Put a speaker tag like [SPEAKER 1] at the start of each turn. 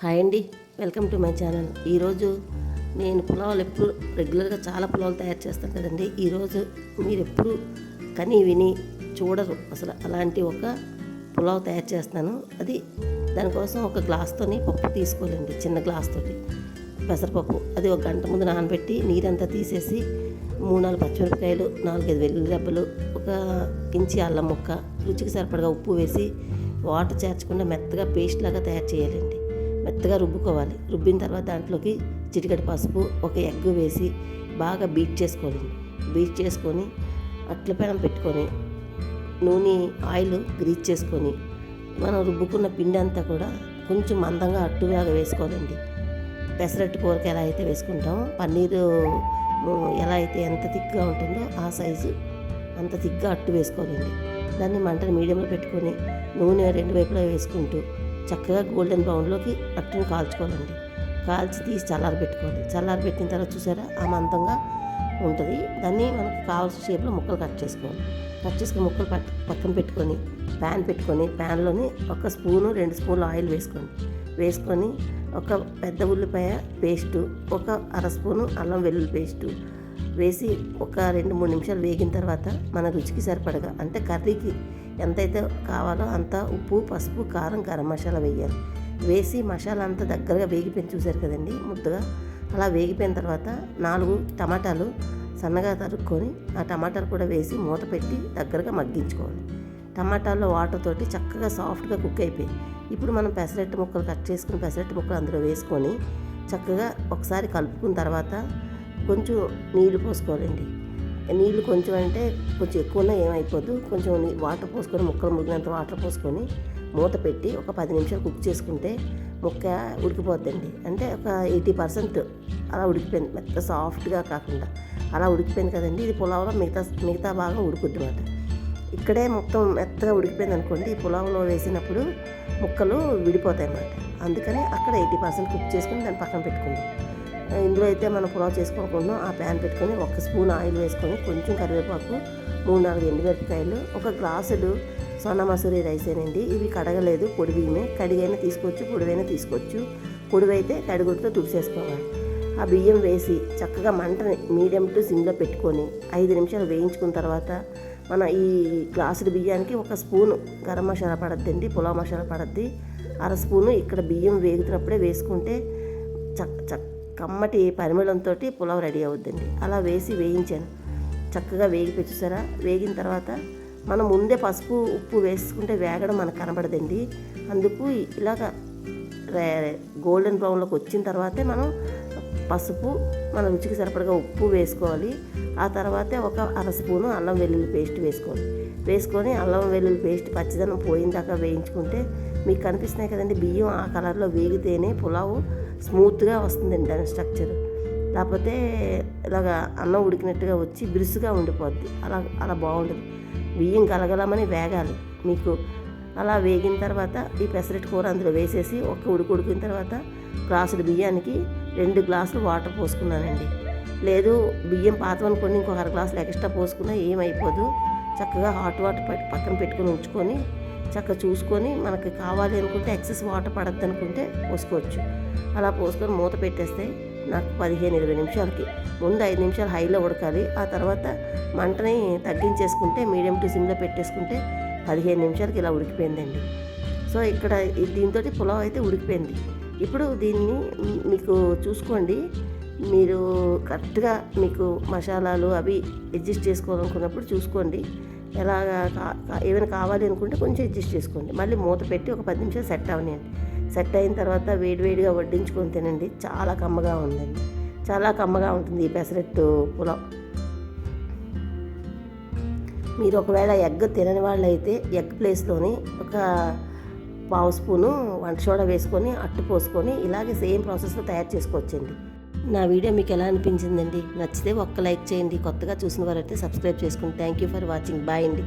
[SPEAKER 1] Hi అండి. Welcome to my channel. ఈరోజు నేను పులావులు ఎప్పుడు రెగ్యులర్గా చాలా పులావులు తయారు చేస్తాను కదండి. ఈరోజు మీరు ఎప్పుడు కని విని చూడరు. అసలు అలాంటి ఒక పులావ్ తయారు చేస్తాను. అది దానికోసం ఒక గ్లాస్తోని పప్పు తీసుకోవాలండి. చిన్న గ్లాస్ తోటి పెసరపప్పు. అది ఒక గంట ముందు నానబెట్టి నీరంతా తీసేసి మూడు నాలుగు పచ్చిమిరపకాయలు నాలుగైదు వెల్లుల్లి రెబ్బలు ఒక ఇంచి అల్లం ముక్క రుచికి సరిపడగా ఉప్పు వేసి వాటర్ చేర్చకుండా మెత్తగా పేస్ట్ లాగా తయారు చేయాలండి. మెత్తగా రుబ్బుకోవాలి. రుబ్బిన తర్వాత దాంట్లోకి చిటికటి పసుపు ఒక ఎగ్ వేసి బాగా బీట్ చేసుకోవాలి. బీట్ చేసుకొని అట్ల పెనం పెట్టుకొని నూనె ఆయిల్ గ్రీజ్ చేసుకొని మనం రుబ్బుకున్న పిండి అంతా కూడా కొంచెం మందంగా అట్టులాగా వేసుకోవాలండి. పెసరట్టు కూరకి ఎలా అయితే వేసుకుంటామో పన్నీరు ఎలా అయితే ఎంత థిక్గా ఉంటుందో ఆ సైజు అంత థిక్గా అట్టు వేసుకోవాలండి. దాన్ని మంటను మీడియంలో పెట్టుకొని నూనె రెండు వైపులా వేసుకుంటూ చక్కగా గోల్డెన్ బ్రౌన్లోకి అట్టుని కాల్చుకోవాలండి. కాల్చి తీసి చల్లారి పెట్టుకోవాలి చల్లారి పెట్టిన తర్వాత చూసారా ఆ మందంగా ఉంటుంది. దాన్ని మనకు కావాల్సిన షేప్లో ముక్కలు కట్ చేసుకోవాలి. కట్ చేసుకుని ముక్కలు పట్ పక్కన పెట్టుకొని ప్యాన్ పెట్టుకొని ప్యాన్లోని ఒక స్పూను రెండు స్పూన్లు ఆయిల్ వేసుకోండి. వేసుకొని ఒక పెద్ద ఉల్లిపాయ పేస్టు ఒక అర స్పూను అల్లం వెల్లుల్లి పేస్టు వేసి ఒక రెండు మూడు నిమిషాలు వేగిన తర్వాత మన రుచికి సరిపడగా అంటే కర్రీకి ఎంతైతే కావాలో అంత ఉప్పు పసుపు కారం గరం మసాలా వేయాలి. వేసి మసాలా అంతా దగ్గరగా వేగిపోయింది చూసారు కదండి ముద్దగా. అలా వేగిపోయిన తర్వాత నాలుగు టమాటాలు సన్నగా తరుక్కొని ఆ టమాటాలు కూడా వేసి మూత పెట్టి దగ్గరగా మగ్గించుకోవాలి. టమాటాల్లో వాటర్ తోటి చక్కగా సాఫ్ట్గా కుక్ అయిపోయి ఇప్పుడు మనం పెసరట్టు ముక్కలు కట్ చేసుకుని పెసరట్టు ముక్కలు అందులో వేసుకొని చక్కగా ఒకసారి కలుపుకున్న తర్వాత కొంచెం నీళ్ళు పోసుకోవాలండి. నీళ్ళు కొంచెం అంటే కొంచెం ఎక్కువ ఉన్నా ఏమైపోద్దు. కొంచెం వాటర్ పోసుకొని ముక్కలు ముగినంత వాటర్ పోసుకొని మూత పెట్టి ఒక పది నిమిషాలు కుక్ చేసుకుంటే ముక్క ఉడికిపోద్దండి. అంటే ఒక ఎయిటీ పర్సెంట్ అలా ఉడికిపోయింది. మెత్త సాఫ్ట్గా కాకుండా అలా ఉడికిపోయింది కదండి. ఇది పులావ్లో మిగతా మిగతా భాగం ఉడుకుద్ది అనమాట ఇక్కడే మొత్తం మెత్తగా ఉడికిపోయింది అనుకోండి ఈ పులావ్లో వేసినప్పుడు ముక్కలు విడిపోతాయి అన్నమాట అందుకని అక్కడ ఎయిటీ పర్సెంట్ కుక్ చేసుకుని దాన్ని పక్కన పెట్టుకుంది. ఇందులో అయితే మనం పులావ్ చేసుకోకుండా ఆ ప్యాన్ పెట్టుకొని ఒక స్పూన్ ఆయిల్ వేసుకొని కొంచెం కరివేపాకు మూడు నాలుగు ఎండుమిరపకాయలు ఒక గ్లాసులు సోనా మసూరి రైస్ ఏనండి ఇవి కడగలేదు పొడివినే కడిగైనా తీసుకోవచ్చు పొడివైనా తీసుకోవచ్చు. పొడివైతే తడిగుడ్డతో తుడిసేసుకోవాలి ఆ బియ్యం వేసి చక్కగా మంటని మీడియం టు సిమ్లో పెట్టుకొని ఐదు నిమిషాలు వేయించుకున్న తర్వాత మన ఈ గ్లాసుడు బియ్యానికి ఒక స్పూను గరం మసాలా పడద్దండి పులావ్ మసాలా పడద్ది. అర స్పూను ఇక్కడ బియ్యం వేగుతున్నప్పుడే వేసుకుంటే చక్క చక్క కమ్మటి పరిమళంతో పులావ్ రెడీ అవుద్దండి. అలా వేసి వేయించాను. చక్కగా వేగి వేగిన తర్వాత మనం ముందే పసుపు ఉప్పు వేసుకుంటే వేగడం మనకు కనబడదండి. అందుకు ఇలాగ గోల్డెన్ బ్రౌన్లోకి వచ్చిన తర్వాతే మనం పసుపు మన రుచికి సరిపడగా ఉప్పు వేసుకోవాలి. ఆ తర్వాతే ఒక అర స్పూను అల్లం వెల్లుల్లి పేస్ట్ వేసుకోవాలి. వేసుకొని అల్లం వెల్లుల్లి పేస్ట్ పచ్చిదనం పోయిన దాకా వేయించుకుంటే మీకు కనిపిస్తున్నాయి కదండి బియ్యం ఆ కలర్లో వేగితేనే పులావు స్మూత్గా వస్తుందండి దాని స్ట్రక్చర్. లేకపోతే ఇలాగ అన్నం ఉడికినట్టుగా వచ్చి బిరుసుగా ఉండిపోద్ది. అలా అలా బాగుంటుంది బియ్యం గలగలమని వేగాలి మీకు. అలా వేగిన తర్వాత ఈ పెసరట్టు కూర అందులో వేసేసి ఒక్క ఉడికి ఉడికిన తర్వాత గ్లాసుడు బియ్యానికి రెండు గ్లాసులు వాటర్ పోసుకున్నానండి. లేదు బియ్యం పాతం అనుకోండి ఇంకొక అర గ్లాసులు ఎక్స్ట్రా పోసుకున్నా ఏమైపోదు. చక్కగా హాట్ వాటర్ పక్కన పెట్టుకొని ఉంచుకొని చక్కగా చూసుకొని మనకి కావాలి అనుకుంటే ఎక్సెస్ వాటర్ పడద్దు అనుకుంటే పోసుకోవచ్చు. అలా పోసుకొని మూత పెట్టేస్తే నాకు పదిహేను ఇరవై నిమిషాలకి. ముందు ఐదు నిమిషాలు హైలో ఉడకాలి. ఆ తర్వాత మంటని తగ్గించేసుకుంటే మీడియం టు సిమ్లో పెట్టేసుకుంటే పదిహేను నిమిషాలకి ఇలా ఉడికిపోయిందండి. సో ఇక్కడ దీంతో పులావ్ అయితే ఉడికిపోయింది. ఇప్పుడు దీన్ని మీకు చూసుకోండి. మీరు కరెక్ట్గా మీకు మసాలాలు అవి అడ్జస్ట్ చేసుకోవాలనుకున్నప్పుడు చూసుకోండి. ఎలాగా ఏమైనా కావాలి అనుకుంటే కొంచెం అడ్జస్ట్ చేసుకోండి. మళ్ళీ మూత పెట్టి ఒక పది నిమిషాలు సెట్ అవనియండి. సెట్ అయిన తర్వాత వేడివేడిగా వడ్డించుకొని తినండి. చాలా కమ్మగా ఉందండి. చాలా కమ్మగా ఉంటుంది ఈ పెసరట్టు పులావ్. మీరు ఒకవేళ ఎగ్ తినని వాళ్ళు అయితే ఎగ్ ప్లేస్లోని ఒక పావు స్పూను వంట సోడా వేసుకొని అట్టు పోసుకొని ఇలాగే సేమ్ ప్రాసెస్లో తయారు చేసుకోవచ్చండి. నా వీడియో మీకు ఎలా అనిపించిందండి? నచ్చితే ఒక్క లైక్ చేయండి. కొత్తగా చూసిన వారైతే సబ్స్క్రైబ్ చేసుకోండి thank you for watching. Bye అండి.